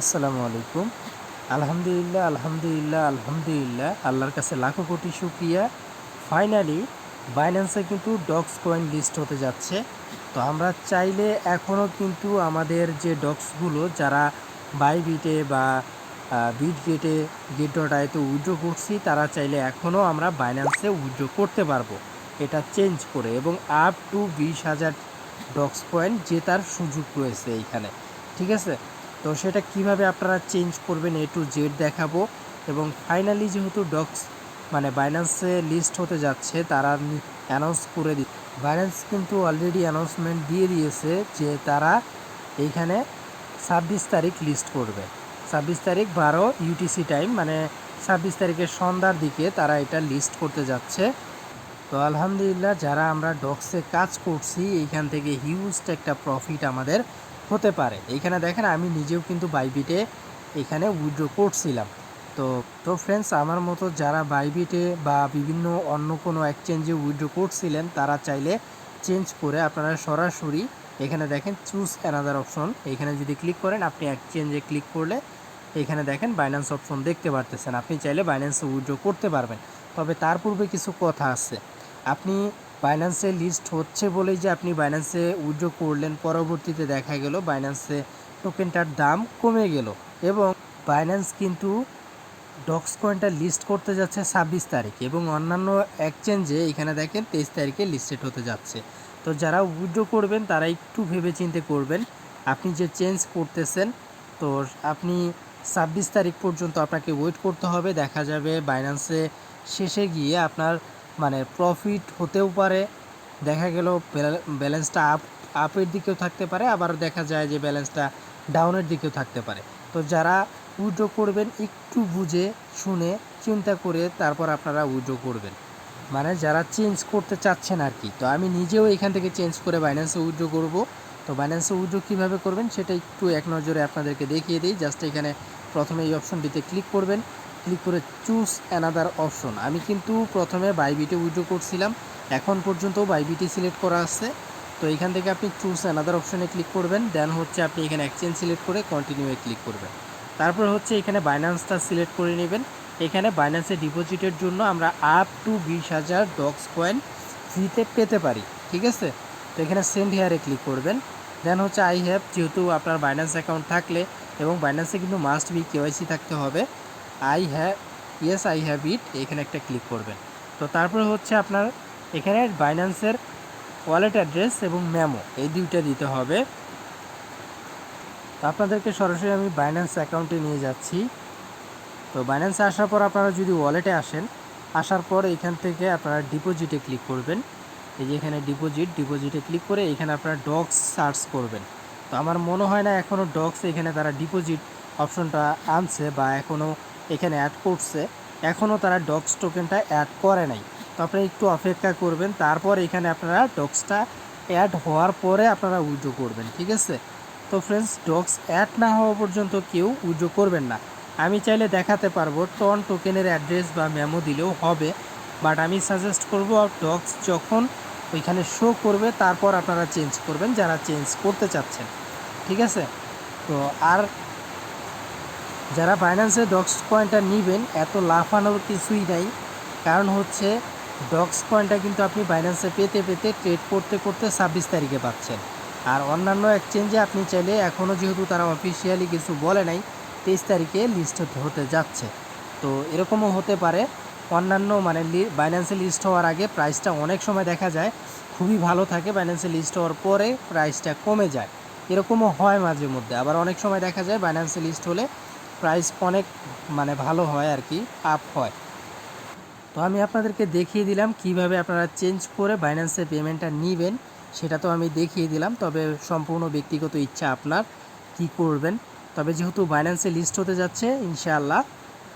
আসসালামু আলাইকুম। আলহামদুলিল্লাহ আলহামদুলিল্লাহ আলহামদুলিল্লাহ। আল্লাহর কাছে লাখো কোটি শুক্রিয়া। ফাইনালি বাইন্যান্সে কিন্তু ডক্স কয়েন লিস্ট হতে যাচ্ছে। তো আমরা চাইলে এখনও কিন্তু আমাদের যে ডক্সগুলো যারা বাইবিটে বা বিট গেটে গেট ডট আইতে উইড্রো করছি, তারা চাইলে এখনও আমরা বাইন্যান্সে উইড্রো করতে পারব। এটা চেঞ্জ করে এবং আপ টু বিশ হাজার ডক্স পয়েন্ট জেতার সুযোগ রয়েছে এইখানে। ঠিক আছে? তো সেটা কীভাবে আপনারা চেঞ্জ করবেন এ টু জেড দেখাবো এবং ফাইনালি যেহেতু ডক্স মানে বাইন্যান্সে লিস্ট হতে যাচ্ছে, তারা অ্যানাউন্স করে দি বাইন্যান্স কিন্তু অলরেডি অ্যানাউন্সমেন্ট দিয়ে দিয়েছে যে তারা এইখানে ছাব্বিশ তারিখ লিস্ট করবে। ছাব্বিশ তারিখ বারো ইউটিসি টাইম মানে ছাব্বিশ তারিখের সন্ধ্যার দিকে তারা এটা লিস্ট করতে যাচ্ছে। তো আলহামদুলিল্লাহ, যারা আমরা ডক্সে কাজ করছি, এইখান থেকে হিউজ একটা প্রফিট আমাদের হতে পারে। এইখানে দেখেন আমি নিজেও কিন্তু বাইবিটে এখানে উইড্রো করছিলাম। তো তো ফ্রেন্ডস আমার মতো যারা বাইবিটে বা বিভিন্ন অন্য কোনো এক্সচেঞ্জে উইড্রো করছিলেন, তারা চাইলে চেঞ্জ করে আপনারা সরাসরি এখানে দেখেন চুজ অ্যানাদার অপশন এখানে যদি ক্লিক করেন, আপনি এক্সচেঞ্জে ক্লিক করলে এখানে দেখেন বাইন্যান্স অপশন দেখতে পারতেছেন। আপনি চাইলে বাইন্যান্সে উইড্রো করতে পারবেন। তবে তার পূর্বে কিছু কথা আছে। আপনি বাইন্যান্সে লিস্ট হচ্ছে বলেই যে আপনি বাইন্যান্সে উইড্রো করলেন। পরবর্তীতে দেখা গেল বাইন্যান্সে টোকেনটার দাম কমে গেল এবং বাইন্যান্স কিন্তু ডক্স কয়েনটা লিস্ট করতে যাচ্ছে ছাব্বিশ তারিখ এবং অন্যান্য এক্সচেঞ্জে এখানে দেখেন তেইশ তারিখে লিস্টেড হতে যাচ্ছে। তো যারা উইড্রো করবেন, তারা একটু ভেবে চিন্তে করবেন আপনি যে চেঞ্জ করতেছেন, তো আপনি ছাব্বিশ তারিখ পর্যন্ত আপনাকে ওয়েট করতে হবে। দেখা যাবে বাইন্যান্সে শেষে গিয়ে আপনার মানে প্রফিট হতেও পারে, দেখা গেল ব্যালেন্সটা আপ আপের দিকেও থাকতে পারে, আবার দেখা যায় যে ব্যালেন্সটা ডাউনের দিকেও থাকতে পারে। তো যারা উইড্রো করবেন, একটু বুঝে, শুনে, চিন্তা করে তারপর আপনারা উইড্রো করবেন। মানে যারা চেঞ্জ করতে চাচ্ছেন আর কি তো আমি নিজেও এখান থেকে চেঞ্জ করে বাইন্যান্সে উইড্রো করব। তো বাইন্যান্সে উইড্রো কীভাবে করবেন, সেটা একটু এক নজরে আপনাদেরকে দেখিয়ে দিই। জাস্ট এখানে প্রথমে এই অপশনটিতে ক্লিক করবেন। ক্লিক করে চুজ অ্যানাদার অপশন আমি কিন্তু প্রথমে বাইবিটে উইড্রো করছিলাম। এখন পর্যন্ত বাইবিটি সিলেক্ট করা আছে। তো এখান থেকে আপনি চুজ অ্যানাদার অপশনে ক্লিক করবেন। দেন হচ্ছে আপনি এখানে এক্সচেঞ্জ সিলেক্ট করে কন্টিনিউয়ে ক্লিক করবেন। তারপর হচ্ছে এখানে বাইন্যান্সটা সিলেক্ট করে নেবেন। এখানে বাইন্যান্সে ডিপোজিটের জন্য আমরা আপ টু বিশ হাজার ডক্স কয়েন ফ্রিতে পেতে পারি। ঠিক আছে? তো এখানে সেন্ড হেয়ারে ক্লিক করবেন। দেন হচ্ছে আই হ্যাভ যেহেতু আপনার বাইন্যান্স অ্যাকাউন্ট থাকলে এবং বাইন্যান্সে কিন্তু মাস্ট বি কেওয়াইসি থাকতে হবে। I have yes I have it এখানে একটা ক্লিক করবেন। তো তারপরে হচ্ছে আপনার এখানে বাইন্যান্সের ওয়ালেট অ্যাড্রেস এবং মেমো এই দুইটা দিতে হবে। তো আপনাদেরকে সরাসরি আমি বাইন্যান্স অ্যাকাউন্টে নিয়ে যাচ্ছি। তো বাইন্যান্সে আসার পর আপনারা যদি ওয়ালেটে আসেন, আসার পর এখান থেকে আপনারা ডিপোজিটে ক্লিক করবেন। এই যে এখানে ডিপোজিট ডিপোজিটে ক্লিক করে এখানে আপনারা ডক্স সার্চ করবেন। তো আমার মনে হয় না এখনও ডক্স এখানে তারা ডিপোজিট অপশনটা আনছে বা এখনও এখানে অ্যাড করছে। এখনও তারা ডক্স টোকেনটা অ্যাড করে নাই। তো আপনারা একটু অপেক্ষা করবেন, তারপর এখানে আপনারা ডক্সটা অ্যাড হওয়ার পরে আপনারা উইড্রো করবেন, ঠিক আছে? তো ফ্রেন্ডস ডক্স অ্যাড না হওয়া পর্যন্ত কেউ উইড্রো করবেন না। আমি চাইলে দেখাতে পারব টন টোকেনের অ্যাড্রেস বা মেমো দিলেও হবে বাট আমি সাজেস্ট করব ডক্স যখন ওইখানে শো করবে, তারপর আপনারা চেঞ্জ করবেন, যারা চেঞ্জ করতে চাচ্ছেন, ঠিক আছে? তো আর যারা ফাইন্যান্সে ডক্স কয়েনটা নেবেন, এত লাফানোর কিছুই নাই। কারণ হচ্ছে ডক্স কয়েনটা কিন্তু আপনি বাইন্যান্সে পেতে পেতে ট্রেড করতে করতে ছাব্বিশ তারিখে পাচ্ছেন। আর অন্যান্য এক্সচেঞ্জে আপনি চাইলে এখনও যেহেতু তারা অফিসিয়ালি কিছু বলে নাই, তেইশ তারিখে লিস্ট হতে যাচ্ছে। তো এরকমও হতে পারে। অন্যান্য মানে বাইন্যান্সে লিস্ট হওয়ার আগে প্রাইসটা অনেক সময় দেখা যায়, খুবই ভালো থাকে বাইন্যান্সে লিস্ট হওয়ার পরে প্রাইসটা কমে যায়। এরকমও হয় মাঝে মধ্যে আবার অনেক সময় দেখা যায় বাইন্যান্সে লিস্ট হলে প্রাইস অনেক মানে ভালো হয় আর কি আপ হয়। তো আমি আপনাদেরকে দেখিয়ে দিলাম কীভাবে আপনারা চেঞ্জ করে বাইন্যান্সের পেমেন্টটা নেবেন, সেটা তো আমি দেখিয়ে দিলাম। তবে সম্পূর্ণ ব্যক্তিগত ইচ্ছা আপনার কি করবেন। তবে যেহেতু বাইন্যান্সে লিস্ট হতে যাচ্ছে, ইনশাআল্লাহ,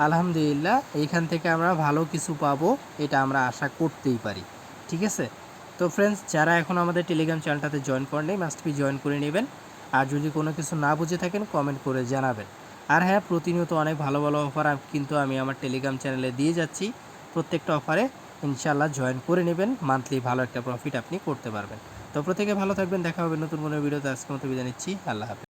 আলহামদুলিল্লাহ, এইখান থেকে আমরা ভালো কিছু পাবো, এটা আমরা আশা করতেই পারি। ঠিক আছে? তো ফ্রেন্ডস যারা এখন আমাদের টেলিগ্রাম চ্যানেলটাতে জয়েন করেন মাস্ট বি জয়েন করে নেবেন। আর যদি কোনো কিছু না বুঝে থাকেন কমেন্ট করে জানাবেন। আর হ্যাঁ প্রতিনিয়ত অনেক ভালো ভালো অফার কিন্তু আমি আমার টেলিগ্রাম চ্যানেলে দিয়ে যাচ্ছি। প্রত্যেকটা অফারে ইনশাল্লাহ জয়েন করে নেবেন। মান্থলি ভালো একটা প্রফিট আপনি করতে পারবেন। তো প্রত্যেকে ভালো থাকবেন। দেখা হবে নতুন কোনো ভিডিওতে আজকের মতো বিদায় নিচ্ছি। আল্লাহ হাফেজ।